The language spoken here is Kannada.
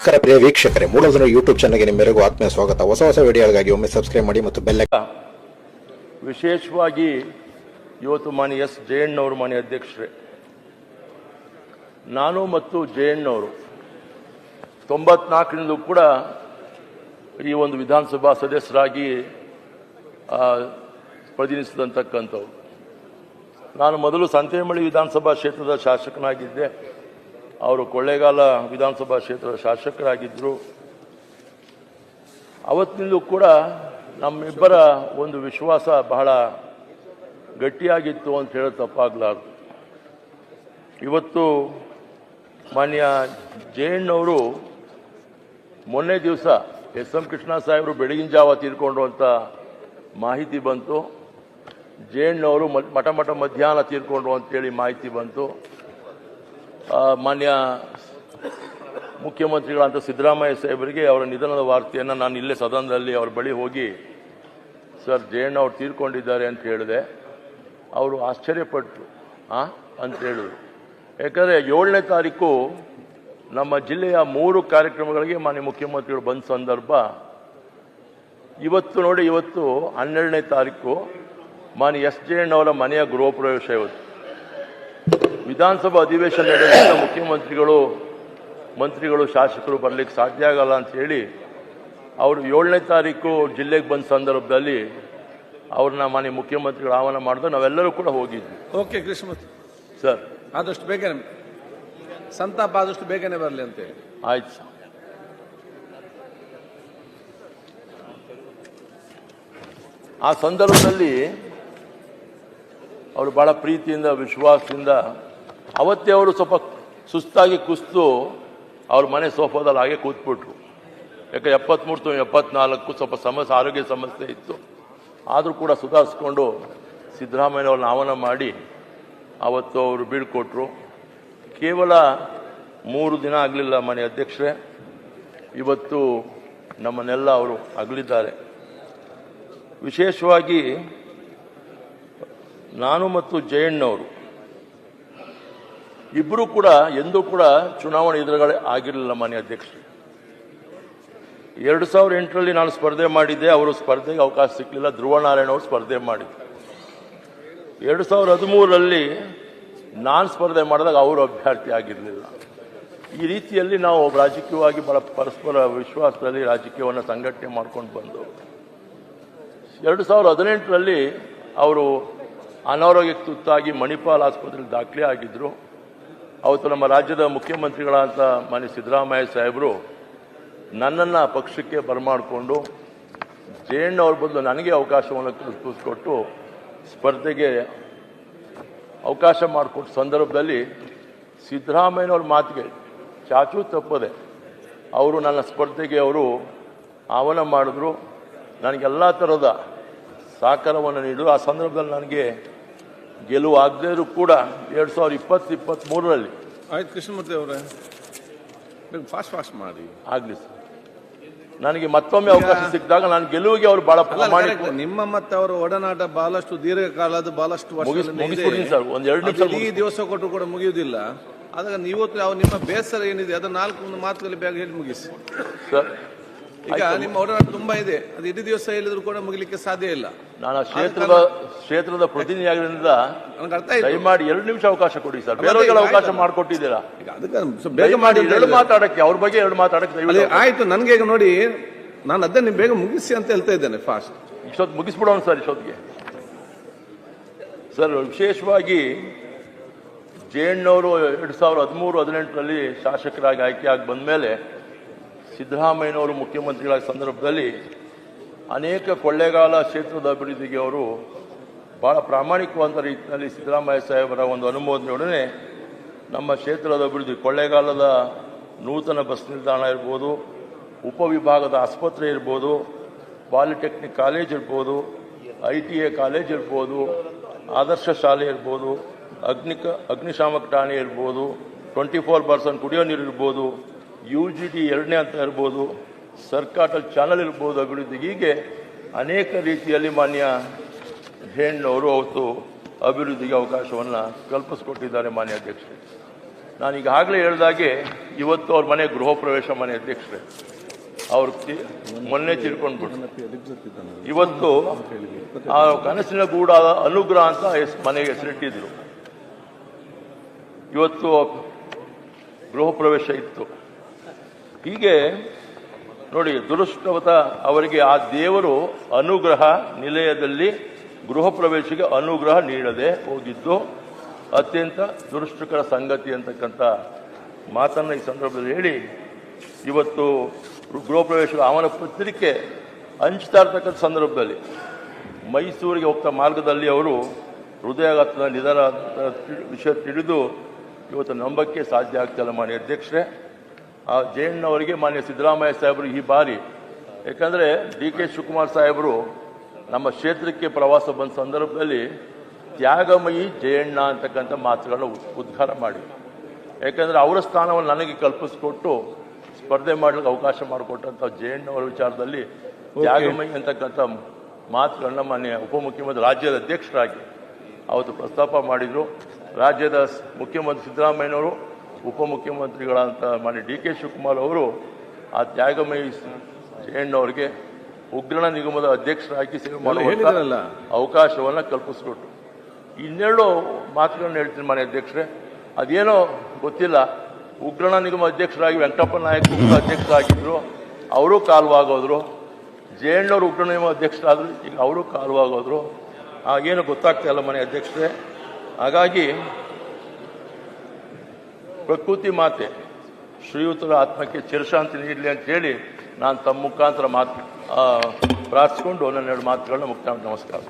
ನಮಸ್ಕಾರ ಪ್ರಿಯ ವೀಕ್ಷಕರೇ ಮೂಲಧನ ಯೂಟ್ಯೂಬ್ ಚಾನಲ್ಗೆ ನಿಮ್ಮೆಲ್ಲರಿಗೂ ಆತ್ಮೀಯ ಸ್ವಾಗತ. ಹೊಸ ಹೊಸ ವಿಡಿಯೋಗಳಿಗಾಗಿ ಒಮ್ಮೆ ಸಬ್ಸ್ಕ್ರೈಬ್ ಮಾಡಿ ಮತ್ತು ಬೆಲ್ಲ ವಿಶೇಷವಾಗಿ ಇವತ್ತು ಮಾನ್ಯ ಎಸ್ ಜಯಣ್ಣವರು ಮಾನ್ಯ ಅಧ್ಯಕ್ಷರೇ. ನಾನು ಮತ್ತು ಜಯಣ್ಣವರು ತೊಂಬತ್ನಾಲ್ಕರಿಂದಲೂ ಕೂಡ ಈ ಒಂದು ವಿಧಾನಸಭಾ ಸದಸ್ಯರಾಗಿ ಪ್ರತಿನಿಧಿಸಿದಂತಕ್ಕಂಥವ್ರು. ನಾನು ಮೊದಲು ಸಂತೇಮಳಿ ವಿಧಾನಸಭಾ ಕ್ಷೇತ್ರದ ಶಾಸಕನಾಗಿದ್ದೆ. ಅವರು ಕೊಳ್ಳೇಗಾಲ ವಿಧಾನಸಭಾ ಕ್ಷೇತ್ರದ ಶಾಸಕರಾಗಿದ್ದರು ಅವತ್ತಿನಿಂದಲೂ ಕೂಡ ನಮ್ಮಿಬ್ಬರ ಒಂದು ವಿಶ್ವಾಸ ಬಹಳ ಗಟ್ಟಿಯಾಗಿತ್ತು ಅಂತ ಹೇಳೋ ತಪ್ಪಾಗಲಾರ್ದು. ಇವತ್ತು ಮಾನ್ಯ ಜಯಣ್ಣವರು ಮೊನ್ನೆ ದಿವಸ ಎಸ್ ಎಂ ಕೃಷ್ಣ ಸಾಹೇಬರು ಬೆಳಗಿನ ಜಾವ ತೀರ್ಕೊಂಡ್ರು ಅಂತ ಮಾಹಿತಿ ಬಂತು. ಜಯಣ್ಣವರು ಅವರು ಮಠ ಮಠ ಮಧ್ಯಾಹ್ನ ತೀರ್ಕೊಂಡ್ರು ಅಂತೇಳಿ ಮಾಹಿತಿ ಬಂತು. ಮಾನ್ಯ ಮುಖ್ಯಮಂತ್ರಿಗಳಂತ ಸಿದ್ದರಾಮಯ್ಯ ಸಾಹೇಬರಿಗೆ ಅವರ ನಿಧನದ ವಾರ್ತೆಯನ್ನು ನಾನು ಇಲ್ಲೇ ಸದನದಲ್ಲಿ ಅವ್ರ ಬಳಿ ಹೋಗಿ, ಸರ್, ಜಯಣ್ಣ ಅವ್ರು ತೀರ್ಕೊಂಡಿದ್ದಾರೆ ಅಂತ ಹೇಳಿದೆ. ಅವರು ಆಶ್ಚರ್ಯಪಟ್ಟರು ಆ? ಅಂತ ಹೇಳಿದರು. ಯಾಕಂದರೆ ಏಳನೇ ತಾರೀಕು ನಮ್ಮ ಜಿಲ್ಲೆಯ ಮೂರು ಕಾರ್ಯಕ್ರಮಗಳಿಗೆ ಮಾನ್ಯ ಮುಖ್ಯಮಂತ್ರಿಗಳು ಬಂದ ಸಂದರ್ಭ, ಇವತ್ತು ನೋಡಿ ಇವತ್ತು ಹನ್ನೆರಡನೇ ತಾರೀಕು ಮಾನ್ಯ ಎಸ್ ಜಯಣ್ಣವರ ಮನೆಯ ಗೃಹ ಪ್ರವೇಶ ಇವತ್ತು. ವಿಧಾನಸಭಾ ಅಧಿವೇಶನ ನಡೆಯುವಾಗ ಮುಖ್ಯಮಂತ್ರಿಗಳು ಮಂತ್ರಿಗಳು ಶಾಸಕರು ಬರಲಿಕ್ಕೆ ಸಾಧ್ಯ ಆಗಲ್ಲ ಅಂತ ಹೇಳಿ ಅವರು ಏಳನೇ ತಾರೀಕು ಜಿಲ್ಲೆಗೆ ಬಂದ ಸಂದರ್ಭದಲ್ಲಿ ಅವ್ರನ್ನ ಮನೆ ಮುಖ್ಯಮಂತ್ರಿಗಳು ಆಹ್ವಾನ ಮಾಡಿದ್ರು. ನಾವೆಲ್ಲರೂ ಕೂಡ ಹೋಗಿದ್ವಿ. ಓಕೆ ಕೃಷ್ಣಮೂರ್ತಿ. ಸರ್. ಆದಷ್ಟು ಬೇಗನೆ ಸಂತಾಪ ಆದಷ್ಟು ಬೇಗನೆ ಬರಲಿ ಅಂತೇಳಿ ಆಯ್ತು ಸರ್. ಆ ಸಂದರ್ಭದಲ್ಲಿ ಅವರು ಭಾಳ ಪ್ರೀತಿಯಿಂದ ವಿಶ್ವಾಸದಿಂದ ಅವತ್ತೇ ಅವರು ಸ್ವಲ್ಪ ಸುಸ್ತಾಗಿ ಕುಸ್ತು ಅವ್ರ ಮನೆ ಸೋಫಾದಲ್ಲಿ ಹಾಗೆ ಕೂತ್ಬಿಟ್ರು. ಯಾಕೆ ಎಪ್ಪತ್ಮೂರು to ಎಪ್ಪತ್ನಾಲ್ಕು ಸ್ವಲ್ಪ ಸಮಸ್ಯೆ ಆರೋಗ್ಯ ಸಮಸ್ಯೆ ಇತ್ತು. ಆದರೂ ಕೂಡ ಸುಧಾರಿಸ್ಕೊಂಡು ಸಿದ್ದರಾಮಯ್ಯವ್ರನ್ನ ಆಹ್ವಾನ ಮಾಡಿ ಅವತ್ತು ಅವರು ಬೀಳ್ಕೊಟ್ರು. ಕೇವಲ ಮೂರು ದಿನ ಆಗಲಿಲ್ಲ ಮನೆ ಅಧ್ಯಕ್ಷರೇ. ಇವತ್ತು ನಮ್ಮನ್ನೆಲ್ಲ ಅವರು ಅಗಲಿದ್ದಾರೆ. ವಿಶೇಷವಾಗಿ ನಾನು ಮತ್ತು ಜಯಣ್ಣವರು ಇಬ್ಬರು ಕೂಡ, ಎಂದೂ ಕೂಡ ಚುನಾವಣೆ ಎದುರುಗಡೆ ಆಗಿರಲಿಲ್ಲ ಮಾನ್ಯ ಅಧ್ಯಕ್ಷರು. ಎರಡು ಸಾವಿರ ಎಂಟರಲ್ಲಿ ನಾನು ಸ್ಪರ್ಧೆ ಮಾಡಿದ್ದೆ, ಅವರು ಸ್ಪರ್ಧೆಗೆ ಅವಕಾಶ ಸಿಕ್ಕಲಿಲ್ಲ ಧ್ರುವನಾರಾಯಣ ಅವರು ಸ್ಪರ್ಧೆ ಮಾಡಿದ್ದೆ ಎರಡು ಸಾವಿರದ ಹದಿಮೂರರಲ್ಲಿ ನಾನು ಸ್ಪರ್ಧೆ ಮಾಡಿದಾಗ ಅವರು ಅಭ್ಯರ್ಥಿ ಆಗಿರಲಿಲ್ಲ. ಈ ರೀತಿಯಲ್ಲಿ ನಾವು ರಾಜಕೀಯವಾಗಿ ಬಹಳ ಪರಸ್ಪರ ವಿಶ್ವಾಸದಲ್ಲಿ ರಾಜಕೀಯವನ್ನು ಸಂಘಟನೆ ಮಾಡ್ಕೊಂಡು ಬಂದು ಎರಡು ಸಾವಿರದ ಹದಿನೆಂಟರಲ್ಲಿ ಅವರು ಅನಾರೋಗ್ಯಕ್ಕೆ ತುತ್ತಾಗಿ ಮಣಿಪಾಲ್ ಆಸ್ಪತ್ರೆಯಲ್ಲಿ ದಾಖಲೆ ಆಗಿದ್ದರು ಅವತ್ತು ನಮ್ಮ ರಾಜ್ಯದ ಮುಖ್ಯಮಂತ್ರಿಗಳಾದ ಮಾನ್ಯ ಸಿದ್ದರಾಮಯ್ಯ ಸಾಹೇಬರು ನನ್ನನ್ನು ಪಕ್ಷಕ್ಕೆ ಬರಮಾಡಿಕೊಂಡು ಜಯಣ್ಣವ್ರ ಬದಲು ನನಗೆ ಅವಕಾಶವನ್ನು ಕಲ್ಪಿಸ್ಕೊಟ್ಟು ಸ್ಪರ್ಧೆಗೆ ಅವಕಾಶ ಮಾಡಿಕೊಟ್ಟ ಸಂದರ್ಭದಲ್ಲಿ ಸಿದ್ದರಾಮಯ್ಯನವ್ರ ಮಾತಿಗೆ ಚಾಚು ತಪ್ಪದೆ ಅವರು ನನ್ನ ಸ್ಪರ್ಧೆಗೆ ಅವರು ಆಹ್ವಾನ ಮಾಡಿದ್ರು. ನನಗೆಲ್ಲ ಥರದ ಸಹಕಾರವನ್ನು ನೀಡಿದ್ರು. ಆ ಸಂದರ್ಭದಲ್ಲಿ ನನಗೆ ಗೆಲುವು ಆಗದೇ ಇದ್ರು ಕೂಡ ಎರಡು ಸಾವಿರದ ಇಪ್ಪತ್ತು ಇಪ್ಪತ್ತ್ಮೂರರಲ್ಲಿ ಆಯ್ತು ಕೃಷ್ಣಮೂರ್ತಿ ಅವರೇ. ನೀವು ಫಾಸ್ಟ್ ಫಾಸ್ಟ್ ಮಾಡಿ. ಆಗಲಿ ಸರ್. ನನಗೆ ಮತ್ತೊಮ್ಮೆ ಅವಕಾಶ ಸಿಕ್ಕಿದಾಗ ನಾನು ಗೆಲುವಿಗೆ ಅವರು ಬಹಳ ಅಲ್ಲ, ಪ್ರಾಮಾಣಿಕ ನಿಮ್ಮ ಮತ್ತೆ ಅವರ ಒಡನಾಟ ಬಹಳಷ್ಟು ದೀರ್ಘಕಾಲದ ಬಹಳಷ್ಟು ವರ್ಷ ಸರ್. ಒಂದ್ ಎರಡು ನಿಮಿಷ ಈ ದಿವಸ ಕೊಟ್ಟರು ಕೂಡ ಮುಗಿಯುವುದಿಲ್ಲ. ಆದಾಗ ನೀವು ಯಾವ ನಿಮ್ಮ ಬೇಸರ ಏನಿದೆ ಅದನ್ನ ನಾಲ್ಕು ಒಂದು ಮಾತುಗಳಲ್ಲಿ ಬೇಗ ಹೇಳಿ ಮುಗಿಸಿ. ಸರ್ ಈಗ ನಿಮ್ಮ ಒಡನಾಟ ತುಂಬಾ ಇದೆ. ಅದು ಇಡೀ ದಿವಸ ಹೇಳಿದ್ರು ಕೂಡ ಮುಗಿಲಿಕ್ಕೆ ಸಾಧ್ಯ ಇಲ್ಲ. ನಾನು ಆ ಕ್ಷೇತ್ರದ ಕ್ಷೇತ್ರದ ಪ್ರತಿನಿಧಿಯಾಗಿರೋದ್ರಿಂದ ನನಗೆ ಅರ್ಥ ಆಯ್ತು. ದಯಮಾಡಿ ಎರಡು ನಿಮಿಷ ಅವಕಾಶ ಕೊಡಿ ಸರ್. ಬೇರೆ ಅವಕಾಶ ಮಾಡಿಕೊಟ್ಟಿದ್ದೀರಾ? ಈಗ ಅದಕ್ಕೆ ಸ್ವಲ್ಪ ಬೇಗ ಮಾಡಿ ಎರಡು. ಮಾತಾಡಕ್ಕೆ ಅವ್ರ ಬಗ್ಗೆ ಎರಡು ಮಾತಾಡಕ್ಕೆ ಅದೇ ದಯವಿಟ್ಟು ಆಯ್ತು ನನಗೆ ಈಗ ನೋಡಿ ನಾನು ಅದನ್ನ ನೀವು ಬೇಗ ಮುಗಿಸಿ ಅಂತ ಹೇಳ್ತಾ ಇದ್ದೇನೆ ಫಾಸ್ಟ್ ಇಷ್ಟೊತ್ತು ಮುಗಿಸ್ಬಿಡೋಣ ಸರ್ ಇಷ್ಟೊತ್ತಿಗೆ. ಸರ್ ವಿಶೇಷವಾಗಿ ಜಯಣ್ಣವರು ಎರಡು ಸಾವಿರದ ಹದಿಮೂರು ಹದಿನೆಂಟರಲ್ಲಿ ಶಾಸಕರಾಗಿ ಆಯ್ಕೆಯಾಗಿ ಬಂದ ಮೇಲೆ ಸಿದ್ದರಾಮಯ್ಯನವರು ಮುಖ್ಯಮಂತ್ರಿಗಳ ಸಂದರ್ಭದಲ್ಲಿ ಅನೇಕ ಕೊಳ್ಳೇಗಾಲ ಕ್ಷೇತ್ರದ ಅಭಿವೃದ್ಧಿಗೆ ಅವರು ಬಹಳ ಪ್ರಾಮಾಣಿಕವಾದ ರೀತಿಯಲ್ಲಿ ಸಿದ್ದರಾಮಯ್ಯ ಸಾಹೇಬರ ಒಂದು ಅನುಮೋದನೆಯೊಡನೆ ನಮ್ಮ ಕ್ಷೇತ್ರದ ಅಭಿವೃದ್ಧಿ ಕೊಳ್ಳೇಗಾಲದ ನೂತನ ಬಸ್ ನಿಲ್ದಾಣ ಇರ್ಬೋದು, ಉಪವಿಭಾಗದ ಆಸ್ಪತ್ರೆ ಇರ್ಬೋದು, ಪಾಲಿಟೆಕ್ನಿಕ್ ಕಾಲೇಜ್ ಇರ್ಬೋದು, ಐ ಟಿ ಎ ಕಾಲೇಜ್ ಇರ್ಬೋದು, ಆದರ್ಶ ಶಾಲೆ ಇರ್ಬೋದು, ಅಗ್ನಿಕ, ಅಗ್ನಿಶಾಮಕ ಠಾಣೆ ಇರ್ಬೋದು, ಟ್ವೆಂಟಿ ಫೋರ್ ಪರ್ಸೆಂಟ್ ಕುಡಿಯೋ ನೀರು ಇರ್ಬೋದು ಯು ಜಿ ಡಿ ಎರಡನೇ ಅಂತ ಇರ್ಬೋದು ಸರ್ಕಾಟಲ್ ಚಾನಲ್ ಇರ್ಬೋದು, ಅಭಿವೃದ್ಧಿ. ಹೀಗೆ ಅನೇಕ ರೀತಿಯಲ್ಲಿ ಮಾನ್ಯ ಹೆಣ್ಣವರು ಅವತ್ತು ಅಭಿವೃದ್ಧಿಗೆ ಅವಕಾಶವನ್ನು ಕಲ್ಪಿಸ್ಕೊಟ್ಟಿದ್ದಾರೆ ಮಾನ್ಯ ಅಧ್ಯಕ್ಷರೇ. ನಾನು ಈಗಾಗಲೇ ಹೇಳ್ದಾಗೆ, ಇವತ್ತು ಅವ್ರ ಮನೆ ಗೃಹ ಪ್ರವೇಶ ಮನೆ ಅಧ್ಯಕ್ಷರೇ. ಅವ್ರು ಮೊನ್ನೆ ತಿರ್ಕೊಂಡ್ಬಿಟ್ರು. ಇವತ್ತು ಆ ಕನಸಿನ ಗೂಡ ಅನುಗ್ರಹ ಅಂತ ಮನೆಗೆ ಹೆಸರಿಟ್ಟಿದ್ರು. ಇವತ್ತು ಗೃಹ ಪ್ರವೇಶ ಇತ್ತು. ಹೀಗೆ ನೋಡಿ ದುರುಷ್ಟವತ ಅವರಿಗೆ ಆ ದೇವರು ಅನುಗ್ರಹ ನಿಲಯದಲ್ಲಿ ಗೃಹ ಪ್ರವೇಶಕ್ಕೆ ಅನುಗ್ರಹ ನೀಡದೆ ಹೋಗಿದ್ದು ಅತ್ಯಂತ ದುರುಷ್ಟಕರ ಸಂಗತಿ ಅಂತಕ್ಕಂಥ ಮಾತನ್ನು ಈ ಸಂದರ್ಭದಲ್ಲಿ ಹೇಳಿ, ಇವತ್ತು ಗೃಹ ಪ್ರವೇಶದ ಅವನ ಪತ್ರಿಕೆ ಹಂಚ್ತಾ ಇರ್ತಕ್ಕಂಥ ಸಂದರ್ಭದಲ್ಲಿ ಮೈಸೂರಿಗೆ ಹೋಗ್ತಾ ಮಾರ್ಗದಲ್ಲಿ ಅವರು ಹೃದಯಾಘಾತದ ನಿಧನ ವಿಷಯ ತಿಳಿದು ಇವತ್ತು ನಂಬಕ್ಕೆ ಸಾಧ್ಯ ಆಗ್ತಿಲ್ಲ ಮಾನ್ಯ ಅಧ್ಯಕ್ಷರೇ. ಆ ಜಯಣ್ಣವರಿಗೆ ಮಾನ್ಯ ಸಿದ್ದರಾಮಯ್ಯ ಸಾಹೇಬರು ಈ ಬಾರಿ. ಯಾಕಂದರೆ ಡಿ ಕೆ ಶಿವಕುಮಾರ್ ಸಾಹೇಬರು ನಮ್ಮ ಕ್ಷೇತ್ರಕ್ಕೆ ಪ್ರವಾಸ ಬಂದ ಸಂದರ್ಭದಲ್ಲಿ ತ್ಯಾಗಮಯಿ ಜಯಣ್ಣ ಅಂತಕ್ಕಂಥ ಮಾತುಗಳನ್ನು ಉದ್- ಉದ್ಘಾರ ಮಾಡಿ. ಯಾಕಂದರೆ ಅವರ ಸ್ಥಾನವನ್ನು ನನಗೆ ಕಲ್ಪಿಸಿಕೊಟ್ಟು ಸ್ಪರ್ಧೆ ಮಾಡಲಿಕ್ಕೆ ಅವಕಾಶ ಮಾಡಿಕೊಟ್ಟಂಥ ಜಯಣ್ಣವರ ವಿಚಾರದಲ್ಲಿ ತ್ಯಾಗಮಯಿ ಅಂತಕ್ಕಂಥ ಮಾತುಗಳನ್ನ ಮಾನ್ಯ ಉಪಮುಖ್ಯಮಂತ್ರಿ ರಾಜ್ಯದ ಅಧ್ಯಕ್ಷರಾಗಿ ಅವತ್ತು ಪ್ರಸ್ತಾಪ ಮಾಡಿದರು. ರಾಜ್ಯದ ಮುಖ್ಯಮಂತ್ರಿ ಸಿದ್ದರಾಮಯ್ಯನವರು ಉಪಮುಖ್ಯಮಂತ್ರಿಗಳಂತ ಮಾಡಿ ಡಿ ಕೆ ಶಿವಕುಮಾರ್ ಅವರು ಆ ತ್ಯಾಗಮಯಿ ಜಯಣ್ಣವ್ರಿಗೆ ಉಗ್ರಣ ನಿಗಮದ ಅಧ್ಯಕ್ಷರಾಗಿ ಸೇವೆ ಮಾಡುವಂಥ. ಅವಕಾಶವನ್ನು ಕಲ್ಪಿಸ್ಕೊಟ್ರು ಇನ್ನೆರಡು ಮಾತುಗಳನ್ನ ಹೇಳ್ತೀನಿ ಮಾನ್ಯ ಅಧ್ಯಕ್ಷರೇ. ಅದೇನೋ ಗೊತ್ತಿಲ್ಲ. ಉಗ್ರಣ ನಿಗಮ ಅಧ್ಯಕ್ಷರಾಗಿ ವೆಂಕಟಪ್ಪ ನಾಯಕ್ ಅಧ್ಯಕ್ಷರಾಗಿದ್ರು ಅಧ್ಯಕ್ಷರಾಗಿದ್ದರು ಅವರು ಕಾಲವಾಗೋದ್ರು. ಜಯಣ್ಣವ್ರು ಉಗ್ರ ನಿಗಮ ಅಧ್ಯಕ್ಷರಾದರು ಈಗ ಅವರು ಕಾಲವಾಗೋದ್ರು. ಆಗೇನು ಗೊತ್ತಾಗ್ತಾ ಇಲ್ಲ ಮನೆ ಅಧ್ಯಕ್ಷರೇ. ಹಾಗಾಗಿ ಪ್ರಕೃತಿ ಮಾತೆ ಶ್ರೀಯುತರ ಆತ್ಮಕ್ಕೆ ಚಿರಶಾಂತಿ ನೀಡಲಿ ಅಂತೇಳಿ ನಾನು ತಮ್ಮ ಮುಖಾಂತರ ಮಾತು ಪ್ರಾರ್ಥಿಸ್ಕೊಂಡು ಒಂದೆರಡು ಮಾತುಗಳನ್ನ ಮುಕ್ತಾಯ ನಮಸ್ಕಾರ.